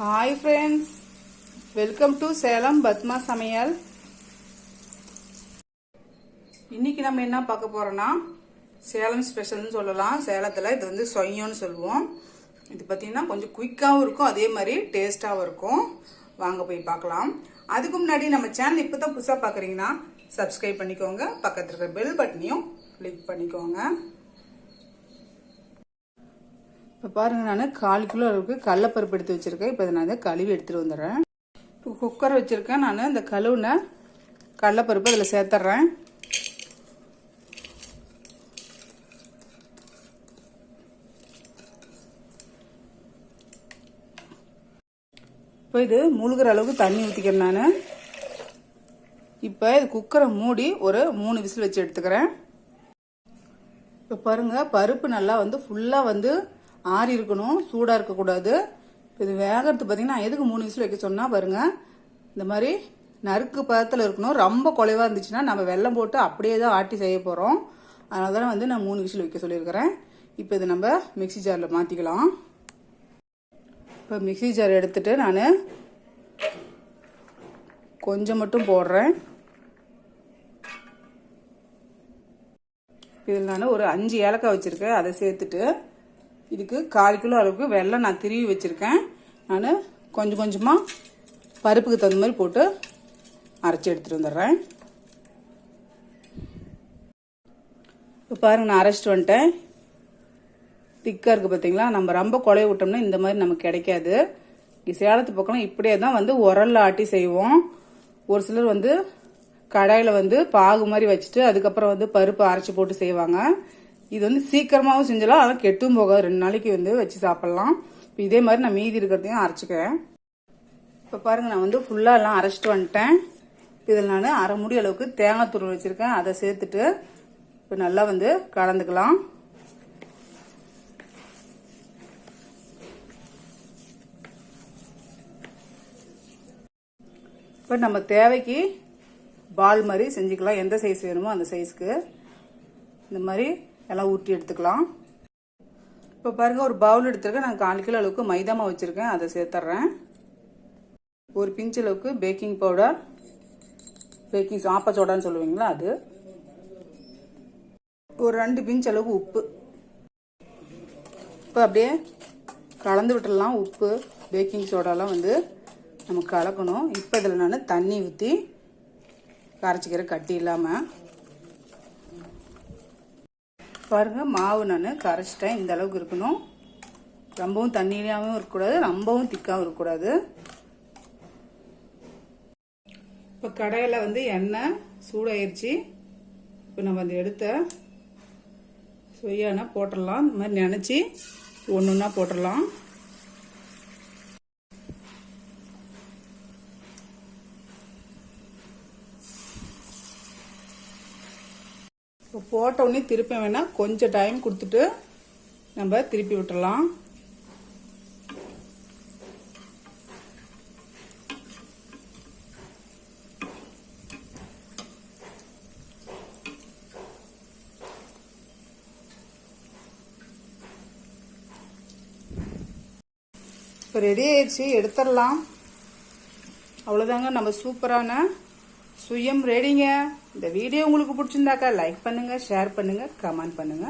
Hi friends welcome to Salem Padma சமையல் இன்னைக்கு நம்ம என்ன பார்க்க போறோம்னா சேலம் ஸ்பெஷல்னு சொல்லலாம். சேலத்தில் இது வந்து சொய்யோன்னு சொல்லுவோம். இது பார்த்தீங்கன்னா கொஞ்சம் குயிக்காகவும் இருக்கும். அதே மாதிரி டேஸ்ட்டாகவும் இருக்கும். வாங்க போய் பார்க்கலாம். அதுக்கு முன்னாடி நம்ம சேனல் இப்போ தான் புதுசாக பார்க்குறீங்கன்னா சப்ஸ்கிரைப் பண்ணிக்கோங்க. பக்கத்தில் இருக்கிற பெல் பட்டனையும் கிளிக் பண்ணிக்கோங்க. இப்போ பாருங்க நான் கால் கிலோ அளவுக்கு கடலப்பருப்பு எடுத்து வச்சிருக்கேன். இப்போ இதை நான் இதை கழுவி எடுத்துட்டு வந்துடுறேன். இப்போ குக்கர் வச்சிருக்கேன். நான் இந்த கழுவுன கடலப்பருப்பு அதில் சேர்த்துட்றேன். இப்போ இது முழுகிற அளவுக்கு தண்ணி ஊற்றிக்கிறேன் நான். இப்போ இது குக்கரை மூடி ஒரு மூணு விசில் வச்சு எடுத்துக்கிறேன். இப்போ பாருங்க பருப்பு நல்லா வந்து ஃபுல்லாக வந்து ஆறி இருக்கணும் சூடாக இருக்கக்கூடாது. இது வேகிறது பார்த்தீங்கன்னா எதுக்கு மூணு விசில் வைக்க சொன்னால் பாருங்கள் இந்த மாதிரி நறுக்கு பதத்தில் இருக்கணும். ரொம்ப குலைவாக இருந்துச்சுன்னா நம்ம வெள்ளம் போட்டு அப்படியே தான் ஆட்டி செய்ய போகிறோம் அதனால தான் வந்து நான் மூணு விசில் வைக்க சொல்லியிருக்கிறேன். இப்போ இதை நம்ம மிக்ஸி ஜாரில் மாற்றிக்கலாம் இப்போ மிக்ஸி ஜார் எடுத்துகிட்டு நான் கொஞ்சம் மட்டும் போடுறேன். இதில் நான் ஒரு அஞ்சு ஏலக்காய் வச்சுருக்கேன். அதை சேர்த்துட்டு இதுக்கு கால் கிலோ அளவுக்கு வெள்ளம் நான் திருவி வச்சுருக்கேன். நான் கொஞ்சம் கொஞ்சமாக பருப்புக்கு தகுந்த மாதிரி போட்டு அரைச்சி எடுத்துகிட்டு வந்துடுறேன். இப்போ பாருங்க நான் அரைச்சிட்டு வந்துட்டேன். திக்காக இருக்குது பார்த்தீங்களா நம்ம ரொம்ப குழைய விட்டோம்னா இந்த மாதிரி நமக்கு கிடைக்காது. சேலத்து பக்கம் இப்படியே தான் வந்து உரல்ல ஆட்டி செய்வோம். ஒரு சிலர் வந்து கடாயில் வந்து பாகு மாதிரி வச்சுட்டு அதுக்கப்புறம் வந்து பருப்பு அரைச்சி போட்டு செய்வாங்க. இது வந்து சீக்கிரமாகவும் செஞ்சிடலாம். அதெல்லாம் கெட்டும் போகாது. ரெண்டு நாளைக்கு வந்து வச்சு சாப்பிட்லாம். இப்போ இதே மாதிரி நான் மீதி இருக்கிறதையும் அரைச்சிக்கிறேன். இப்போ பாருங்கள் நான் வந்து ஃபுல்லாக எல்லாம் அரைச்சிட்டு வந்துட்டேன். இதில் நான் அரை முடி அளவுக்கு தேங்காய் துருவல் வச்சுருக்கேன். அதை சேர்த்துட்டு இப்போ நல்லா வந்து கலந்துக்கலாம். இப்போ நம்ம தேவைக்கு பால் மாதிரி செஞ்சுக்கலாம். எந்த சைஸ் வேணுமோ அந்த சைஸ்க்கு இந்த மாதிரி எல்லாம் ஊற்றி எடுத்துக்கலாம். இப்போ பாருங்க ஒரு பவுல் எடுத்துருக்கேன். நான் கால் கிலோ அளவுக்கு மைதா மாவு வச்சுருக்கேன். அதை சேர்த்துட்றேன் ஒரு பிஞ்ச் அளவுக்கு பேக்கிங் பவுடர் பேக்கிங் சாப்பா சோடான்னு சொல்லுவீங்களா அது? ஒரு ரெண்டு பிஞ்ச் அளவுக்கு உப்பு. இப்போ அப்படியே கலந்து விட்டுடலாம். உப்பு பேக்கிங் சோடாலாம் வந்து நம்ம கலக்கணும். இப்போ இதில் நான் தண்ணி ஊற்றி கரைச்சிக்கிற கட்டி இல்லாமல் பாருங்கள் மாவு நான் கரைச்சிட்டேன். இந்த அளவுக்கு இருக்கணும். ரொம்பவும் தண்ணியாகவும் இருக்கக்கூடாது ரொம்பவும் திக்காகவும் இருக்கக்கூடாது. இப்போ கடையில் வந்து எண்ணெய் சூடாயிருச்சு. இப்போ நம்ம அந்த எடுத்த சொய்யானா போட்டுடலாம். இந்த மாதிரி நினச்சி ஒன்று ஒன்றா போட்டுடலாம். இப்போ போட்ட உடனே திருப்பி வேணால் கொஞ்சம் டைம் கொடுத்துட்டு நம்ம திருப்பி விட்டுடலாம் இப்போ ரெடி ஆயிடுச்சு. எடுத்துடலாம். அவ்வளோதாங்க நம்ம சூப்பரான சுயம் ரெடிங்க இந்த வீடியோ உங்களுக்கு பிடிச்சிருந்தாக்கா லைக் பண்ணுங்க ஷேர் பண்ணுங்க கமெண்ட் பண்ணுங்க.